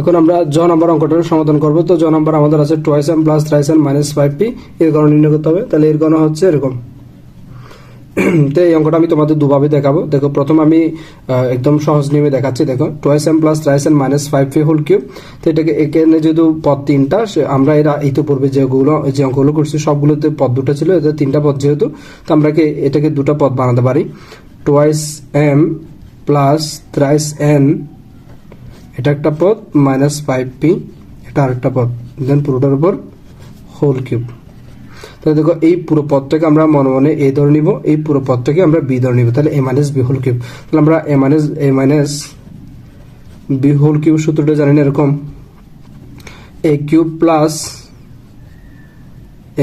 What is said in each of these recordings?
এখন আমরা জ নম্বর অঙ্কটার সমাধান করব। তো জ নম্বর আমাদের আছে twice M plus thrice M minus five P এর গণ নির্ণয় করতে হবে। তাহলে এর গণ হচ্ছে এরকম। তো এই অঙ্কটা আমি তোমাদের দুভাবে দেখাবো। দেখো, প্রথম আমি একদম সহজ নিয়মে দেখাচ্ছি। দেখো twice M plus thrice M minus five P whole cube তো এটাকে এখানে যেহেতু পদ তিনটা আমরা এরা ইতিপূর্বে যেগুলো, যে অঙ্কগুলো করছি, সবগুলোতে পদ দুটো ছিল, এদের তিনটা পদ যেহেতু, তো আমরা কি এটাকে দুটো পদ বানাতে পারি। Twice M plus thrice N এটা একটা পদ মাইনাস ফাইভ পি এটা আরেকটা পদ দেন পুরোটার উপর হোল কিউব তাহলে দেখো, এই পুরো পদটাকে আমরা মনে মনে এ ধরে নিব, এই পুরো পদটাকে আমরা বি ধরে নিব, তাহলে A minus B whole cube তাহলে আমরা A minus A minus B whole cube সূত্রটা জানি না এরকম। A cube plus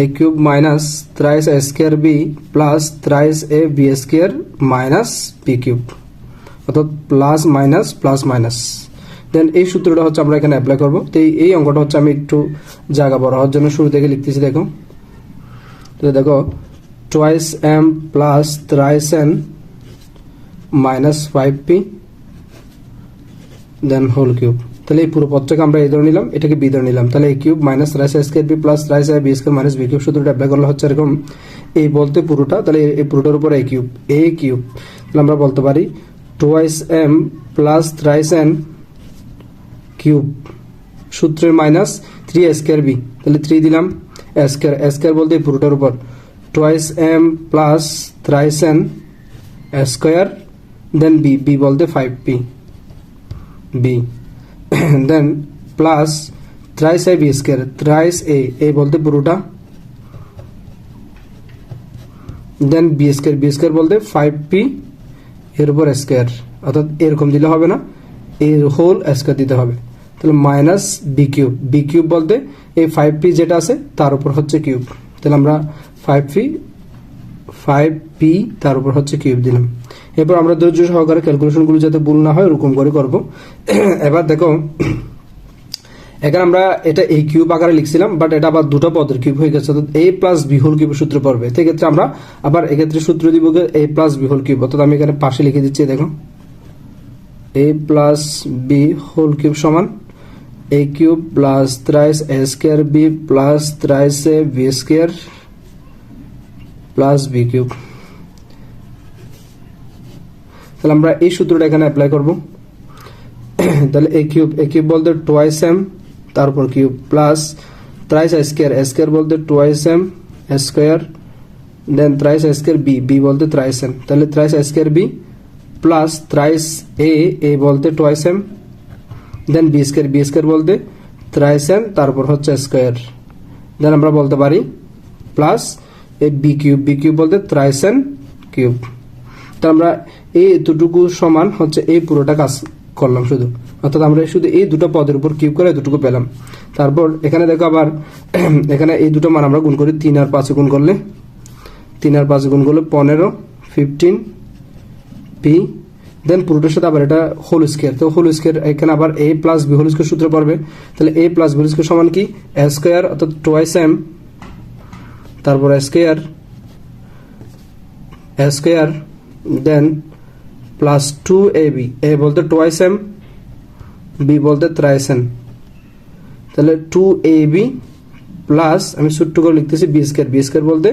A cube minus thrice A square B plus thrice A B square minus B cube অর্থাৎ plus minus plus minus then এই সূত্রটা হচ্ছে আমরা এখানে অ্যাপ্লাই করব। তো এই- এই অঙ্কটা হচ্ছে আমি একটু জায়গা বড় হওয়ার জন্য শুরু থেকে লিখতেছি, দেখো। তো দেখো twice M plus thrice N minus five P then whole cube তাহলে এই পুরো পদটাকে আমরা এই ধরে নিলাম, এটাকে বি ধরে নিলাম। তাহলে এই cube minus thrice square B plus thrice B square minus B cube সূত্রটা অ্যাপ্লাই করলে হচ্ছে এরকম, এই বলতে পুরোটা, তাহলে এই- এই পুরোটার উপর এ কিউব এ কিউব তাহলে আমরা বলতে পারি twice M plus thrice N cube সূত্রের মাইনাস থ্রি স্কোয়ার বি তাহলে থ্রি দিলাম স্কোয়ার স্কোয়ার বলতে পুরোটার উপর। Twice M plus thrice N square then B B বলতে five P B then plus thrice A B square thrice A A বলতে পুরোটা। Then B square B square বলতে five P এর উপর স্কোয়ার অর্থাৎ এরকম দিলে হবে না, এর হোল স্কোয়ার দিতে হবে। তাহলে minus B cube B cube বলতে এই ফাইভ পি যেটা আছে, তার উপর হচ্ছে কিউব তাহলে আমরা ফাইভ পি ফাইভ পি তার উপর হচ্ছে কিউব দিলাম। এরপর আমরা ধৈর্য সহকারে ক্যালকুলেশনগুলো যাতে ভুল না হয়, ওরকম করে করব। এবার দেখো, এখানে আমরা এটা এই কিউব আকারে লিখছিলাম বাট এটা আবার দুটো পদের কিউব হয়ে গেছে, অর্থাৎ A plus B whole cube সূত্র পড়বে। সেক্ষেত্রে আমরা আবার এক্ষেত্রে সূত্র দিব A plus B whole cube অর্থাৎ আমি এখানে পাশে লিখে দিচ্ছি, দেখো। A plus B whole cube সমান A cube plus thrice A square B plus thrice A B square plus B cube তাহলে আমরা এই সূত্রটা এখানে অ্যাপ্লাই করব। তাহলে এ কিউব এ কিউব বলতে টোয়াইস এম তারপর cube plus thrice square square বলতে twice M square then thrice square B B বলতে থ্রাইস এম তাহলে thrice square B plus thrice A A বলতে twice M then B square B square বলতে thrice M তারপর হচ্ছে square then আমরা বলতে পারি plus A B cube B cube বলতে থ্রাইস এন কিউব তো আমরা এই দুটুকু সমান হচ্ছে এই পুরোটা কাজ করলাম শুধু। অর্থাৎ আমরা শুধু এই দুটো পদের উপর কিউব করে দুটুকু পেলাম। তারপর এখানে দেখো আবার এখানে এই দুটো মান আমরা গুণ করি তিন আর পাঁচে গুণ করলে। তিন আর পাঁচে গুণ করলে পনেরো ফিফটিন পি দেন পুরোটার সাথে আবার এটা হোল স্কোয়ার তো হোল স্কোয়ার এখানে আবার A plus B whole square সূত্র পড়বে। তাহলে A plus B whole square সমান কি? এ স্কোয়ার অর্থাৎ টোয়াইস এম তারপর square square then plus two A B A বলতে টোয়াইস এম বি বলতে ত্রাইস এম তাহলে টু এ বি প্লাস আমি ছোট্ট করে লিখতেছি বি স্কোয়ার বি স্কোয়ার বলতে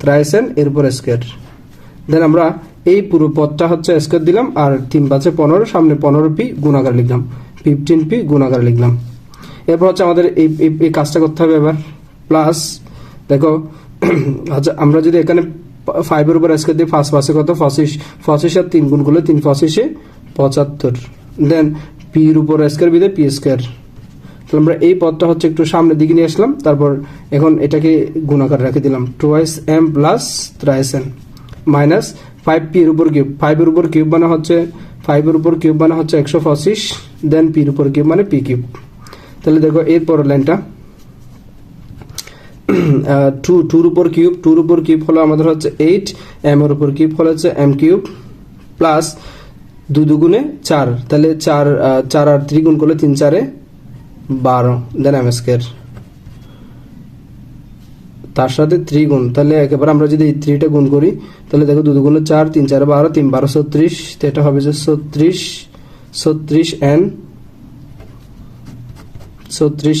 ত্রাইস এন এরপর স্কোয়ার দেন আমরা এই পুরো পদটা হচ্ছে স্কোয়ার দিলাম, আর তিন পাঁচে পনেরো, সামনে পনেরো পি গুণাকার লিখলাম। ফিফটিন পি গুণাকার লিখলাম। এরপর হচ্ছে আমাদের এই, এই- কাজটা করতে হবে এবার। প্লাস দেখো আচ্ছা আমরা যদি এখানে ফাইভের উপর স্কোয়ার দিই ফার্স্ট পাশে কত? পঁচিশ। পঁচিশ আর তিন গুণ করলে তিন পঁচিশে পঁচাত্তর। দেন পির উপর স্কোয়ার বিদে পি স্কোয়ার তাহলে আমরা এই পদটা হচ্ছে একটু সামনের দিকে নিয়ে আসলাম, তারপর এখন এটাকে গুণাকার রেখে দিলাম। Twice M plus thrice M minus five P এর উপর কিউব ফাইভের উপর কিউব মানে হচ্ছে ফাইভের উপর কিউব মানে হচ্ছে একশো পঁচিশ দেন পির উপর কিউব মানে পি কিউব তাহলে দেখো এরপর লাইনটা। টু টুর উপর কিউব টুর উপর কিউব হলো আমাদের হচ্ছে এইট এম এর উপর কিউব হলো হচ্ছে এম কিউব প্লাস দু দুগুণে চার। তাহলে চার চার আর ত্রিগুণ করলে তিন চারে বারো দেন এম স্কোয়ার তার সাথে থ্রি গুণ। তাহলে একেবারে আমরা যদি এই থ্রিটা গুণ করি, তাহলে দেখো দু দুগুণে চার, তিন, চার বারো, তিন, বারো, ছত্রিশ। তো এটা হবে যে ছত্রিশ ছত্রিশ এন ছত্রিশ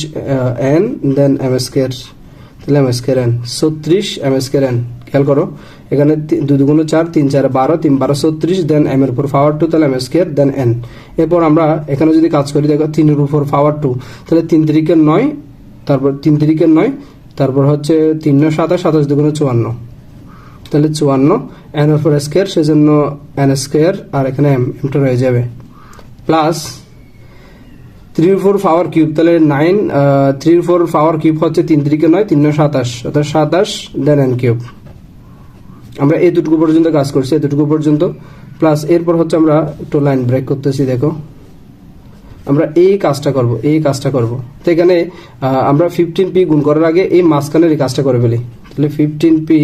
এন দেন এম স্কোয়ার তাহলে এম স্কোয়ার এন ছত্রিশ এম স্কোয়ার এন খেয়াল করো, এখানে দুই দুগুণ চার, তিন, চার বারো, তিন, বারো, ছত্রিশ দেন এম এর উপর পাওয়ার টু তাহলে এম স্কোয়ার দেন এন এরপর আমরা এখানে যদি কাজ করি, দেখো তিনের উপর পাওয়ার টু তাহলে তিন তিরিকের নয়, তারপর তিন তিরিকের নয় তারপর হচ্ছে তিন নয় সাতাশ সাতাশ দুগুণে চুয়ান্ন। তাহলে চুয়ান্ন এন এর উপর স্কোয়ার সেজন্য এন স্কোয়ার আর এখানে এম এমটা রয়ে যাবে। Plus three four power cube তাহলে nine three four power cube হচ্ছে তিন তিরিকে নয়, তিন নয় সাতাশ। অর্থাৎ সাতাশ দেন এন কিউব আমরা এতটুকু পর্যন্ত কাজ করছি, এতটুকু পর্যন্ত। প্লাস এরপর হচ্ছে আমরা একটু লাইন ব্রেক করতেছি, দেখো। আমরা এই কাজটা করব, এই কাজটা করব। তো এখানে আমরা ফিফটিন পি গুণ করার আগে এই মাঝখানের এই কাজটা করে ফেলি। তাহলে ফিফটিন পি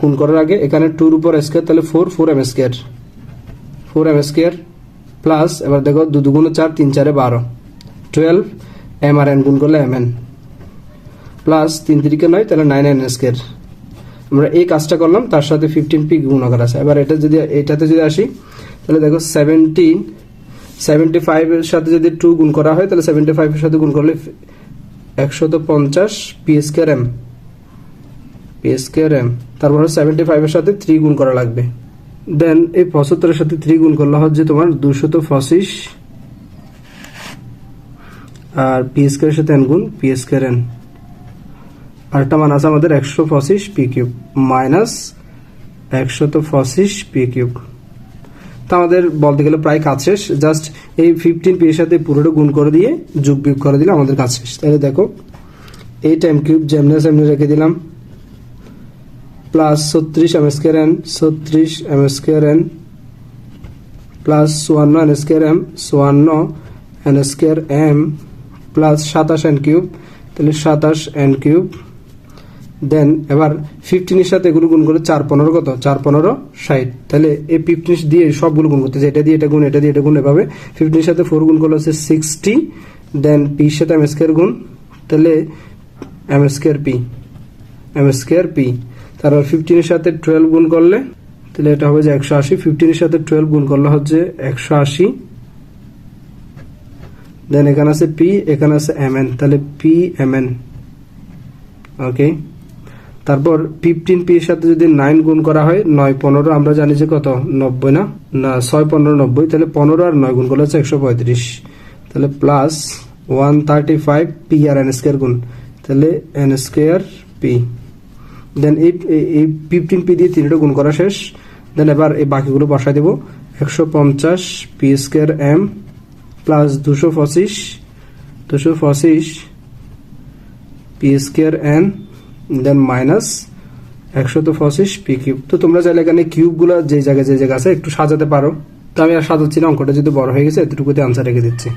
গুণ করার আগে এখানে টুর উপর স্কোয়ার তাহলে four four M square four M square plus এবার দেখো, দু দুগুণ চার, তিন চারে বারো। টুয়েলভ এম আর এন গুণ করলে এম এন প্লাস তিন তিরিকে নয়, তাহলে নাইন এন স্কোয়ার আমরা এই কাজটা করলাম, তার সাথে ফিফটিন পি গুণাকার আছে। এবার এটা যদি, এটাতে যদি আসি, তাহলে দেখো সেভেন্টিন সেভেন্টি ফাইভের সাথে যদি টু গুণ করা হয়, তাহলে সেভেন্টি ফাইভের সাথে গুণ করলে একশত পঞ্চাশ P square M P square M তারপর সেভেন্টি ফাইভের সাথে থ্রি গুণ করা লাগবে। দেন এই পঁচাত্তরের সাথে থ্রি গুণ করলে হচ্ছে তোমার দুশত পঁচিশ। আর পি স্কোয়ারের সাথে এন গুণ পি স্কোয়ার এন আরেকটা মান আছে আমাদের একশো পঁচিশ পি কিউব মাইনাস একশত পঁচিশ পি কিউব তো আমাদের বলতে গেলে প্রায় কাজ শেষ। জাস্ট এই ফিফটিন পি এর সাথে পুরোটা গুণ করে দিয়ে যোগ বিয়োগ করে দিলে আমাদের কাজ শেষ। তাহলে দেখো এই টাইম কিউব যেমনি সেমনি রেখে দিলাম। প্লাস ছত্রিশ এম স্কোয়ার এন ছত্রিশ এম স্কোয়ার এন প্লাস চুয়ান্ন এন স্কোয়ার এম চুয়ান্ন এন স্কোয়ার এম প্লাস সাতাশ এন কিউব তাহলে সাতাশ এন কিউব দেন এবার ফিফটিনের সাথে এগুলো গুণ করে চার পনেরো কত? চার পনেরো ষাট। তাহলে এই ফিফটিন দিয়ে সবগুলো গুণ করতেছে এটা দিয়ে এটা গুণ, এটা দিয়ে এটা গুণ এভাবে ফিফটিনের সাথে ফোর গুণ করলে হচ্ছে সিক্সটি দেন পির সাথে এম স্কোয়ার গুণ, তাহলে M square P M square P তারপর ফিফটিনের সাথে টুয়েলভ গুণ করলে, তাহলে এটা হবে যে একশো আশি। ফিফটিনের সাথে টুয়েলভ গুণ করলে হচ্ছে একশো আশি। দেন এখানে আছে পি এখানে আছে এম এন তাহলে পি এম এন ওকে তারপর ফিফটিন পি এর সাথে যদি নাইন গুণ করা হয়, নয় পনেরো, আমরা জানি যে কত? নব্বই না? না, ছয় পনেরো, নব্বই। তাহলে পনেরো আর নয় গুণ করলে হচ্ছে একশো পঁয়ত্রিশ। তাহলে plus one thirty five P আর এন স্কোয়ার গুণ। তাহলে এন স্কোয়ার পি দেন এই এই ফিফটিন পি দিয়ে তিনটা গুণ করা শেষ। দেন এবার এই বাকিগুলো বসাই দেবো। একশো পঞ্চাশ পি স্কোয়ার এম প্লাস দুশো পঁচিশ। দুশো পঁচিশ P square N then minus একশত পঁচিশ, পি কিউব। তো তোমরা চাইলে এখানে কিউবগুলো যে জায়গায় যে জায়গায় আছে একটু সাজাতে পারো। তো আমি আর সাজাচ্ছি না, অঙ্কটা যদি বড় হয়ে গেছে, এতটুকুতে আনসার রেখে দিচ্ছি।